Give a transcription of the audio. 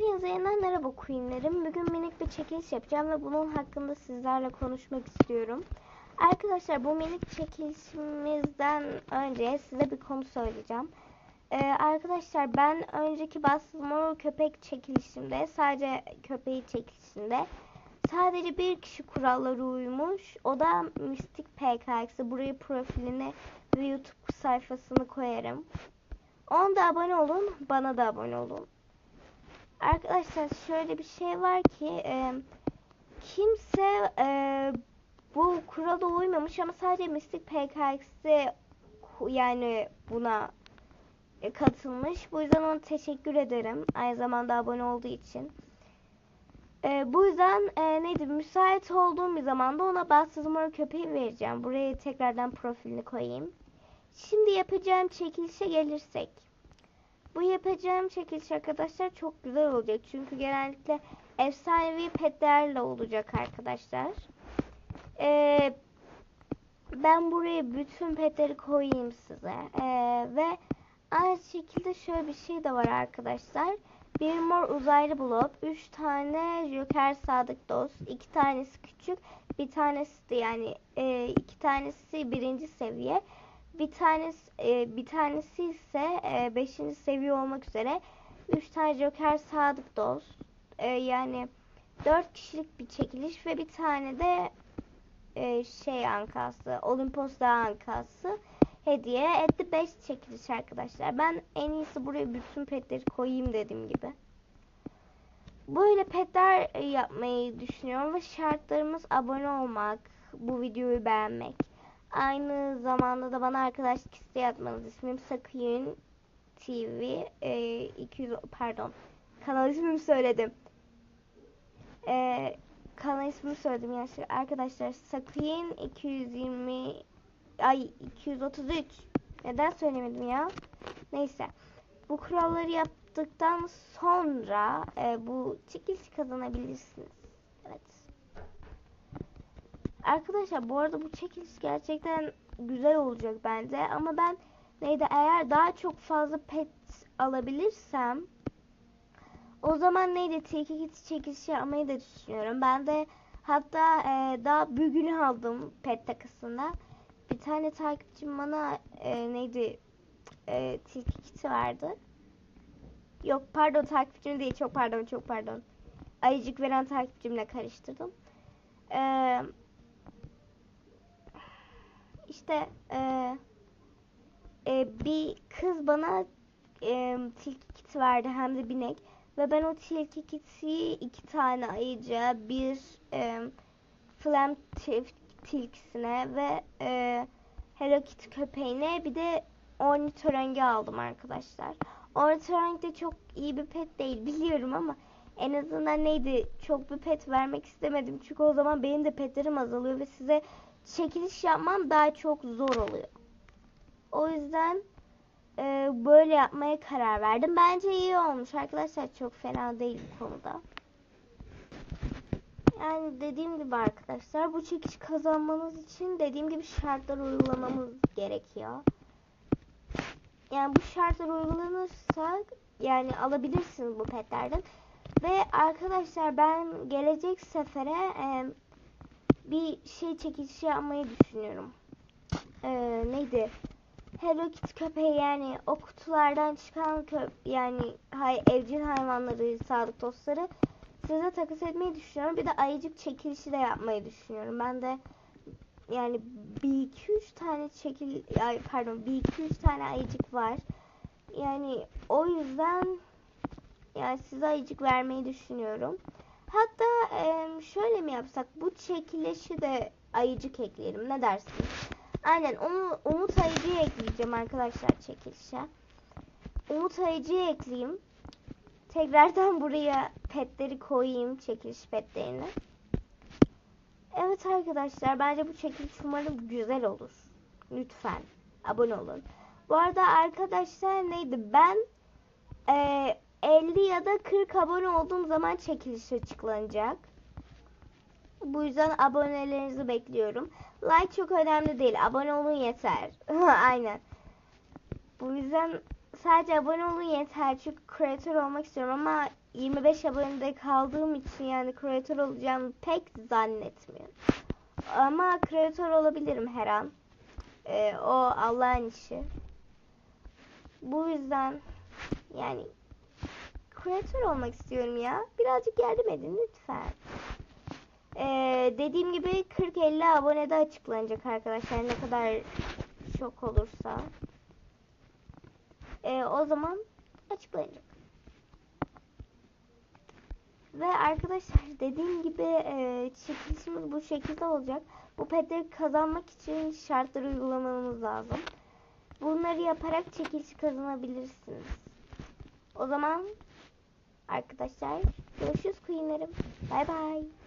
Hepinize yeniden merhaba Queen'lerim. Bugün minik bir çekiliş yapacağım ve bunun hakkında sizlerle konuşmak istiyorum. Arkadaşlar bu minik çekilişimizden önce size bir konu söyleyeceğim. Ee, arkadaşlar ben önceki Bastımor köpek çekilişimde sadece köpeği çekilişinde sadece bir kişi kurallara uymuş. O da Mystic PKX'i. Buraya profilini ve YouTube sayfasını koyarım. Onda abone olun, bana da abone olun. Arkadaşlar şöyle bir şey var ki e, kimse e, bu kurala uymamış ama sadece Mystic PKX'de yani buna e, katılmış. Bu yüzden ona teşekkür ederim. Aynı zamanda abone olduğu için. E, bu yüzden e, neydi müsait olduğum bir zamanda ona bahtsız mor köpeği vereceğim. Buraya tekrardan profilini koyayım. Şimdi yapacağım çekilişe gelirsek. Bu yapacağım çekiliş arkadaşlar çok güzel olacak. Çünkü genellikle efsanevi petlerle olacak arkadaşlar. Ee, ben buraya bütün petleri koyayım size. Ee, ve aynı şekilde şöyle bir şey de var arkadaşlar. Bir mor uzaylı blok, 3 tane Joker sadık dost, 2 tanesi küçük, bir tanesi de yani e, iki tanesi birinci seviye bir tanesi e, bir tanesi ise 5. E, seviye olmak üzere 3 tane Joker sadık dost. E, yani 4 kişilik bir çekiliş ve bir tane de e, şey ankası, Olimpos Dağı ankası hediye etti 5 çekiliş arkadaşlar. Ben en iyisi buraya bütün petleri koyayım dediğim gibi. Böyle petler yapmayı düşünüyorum ve şartlarımız abone olmak, bu videoyu beğenmek. Aynı zamanda da bana arkadaşlık isteği atmanız. İsmim Sakıyın TV e, 200 pardon. Kanal ismimi söyledim. E, kanal ismini söyledim yani arkadaşlar Sakıyın 220 ay 233 neden söylemedim ya? Neyse. Bu kuralları yaptıktan sonra e, bu çekiliş kazanabilirsiniz. Arkadaşlar bu arada bu çekiliş gerçekten güzel olacak bence. Ama ben neydi eğer daha çok fazla pet alabilirsem o zaman neydi tilki kiti çekilişi yapmayı da düşünüyorum. Ben de hatta e, daha bugünü aldım pet takısında. Bir tane takipçim bana e, neydi e, tilki kiti verdi. Yok pardon takipçim değil çok pardon çok pardon. Ayıcık veren takipçimle karıştırdım. Eee işte e, e, bir kız bana e, tilki kiti verdi hem de binek ve ben o tilki kiti iki tane ayıca bir e, flam tilkisine ve e, Hello Kitty köpeğine bir de ornitorengi aldım arkadaşlar. Ornitorenk de çok iyi bir pet değil biliyorum ama en azından neydi çok bir pet vermek istemedim. Çünkü o zaman benim de petlerim azalıyor ve size çekiliş yapmam daha çok zor oluyor. O yüzden e, böyle yapmaya karar verdim. Bence iyi olmuş arkadaşlar. Çok fena değil bu konuda. Yani dediğim gibi arkadaşlar bu çekiş kazanmanız için dediğim gibi şartlar uygulamamız gerekiyor. Yani bu şartlar uygulanırsa yani alabilirsiniz bu petlerden. Ve arkadaşlar ben gelecek sefere e, bir şey çekilişi yapmayı düşünüyorum. Ee, neydi? Hello Kitty köpeği yani o kutulardan çıkan köp yani hay evcil hayvanları, sağlık dostları size takas etmeyi düşünüyorum. Bir de ayıcık çekilişi de yapmayı düşünüyorum. Ben de yani bir iki üç tane çekil ay pardon bir iki üç tane ayıcık var. Yani o yüzden yani size ayıcık vermeyi düşünüyorum. Hatta şöyle mi yapsak? Bu çekilişi de ayıcık ekleyelim. Ne dersiniz? Aynen onu Umut Ayıcı'yı ekleyeceğim arkadaşlar çekilişe. Umut Ayıcı'yı ekleyeyim. Tekrardan buraya petleri koyayım. Çekiliş petlerini. Evet arkadaşlar bence bu çekiliş umarım güzel olur. Lütfen abone olun. Bu arada arkadaşlar neydi? Ben e, 50 ya da 40 abone olduğum zaman çekiliş açıklanacak. Bu yüzden abonelerinizi bekliyorum. Like çok önemli değil. Abone olun yeter. Aynen. Bu yüzden sadece abone olun yeter. Çünkü kreatör olmak istiyorum ama 25 abonede kaldığım için yani kreatör olacağımı pek zannetmiyorum. Ama kreatör olabilirim her an. Ee, o Allah'ın işi. Bu yüzden yani kreatör olmak istiyorum ya. Birazcık yardım edin lütfen. Ee, dediğim gibi 40-50 abonede açıklanacak arkadaşlar ne kadar çok olursa. Ee, o zaman açıklanacak. Ve arkadaşlar dediğim gibi e, çekilişimiz bu şekilde olacak. Bu petleri kazanmak için şartları uygulamamız lazım. Bunları yaparak çekilişi kazanabilirsiniz. O zaman arkadaşlar görüşürüz Queen'lerim. Bay bay.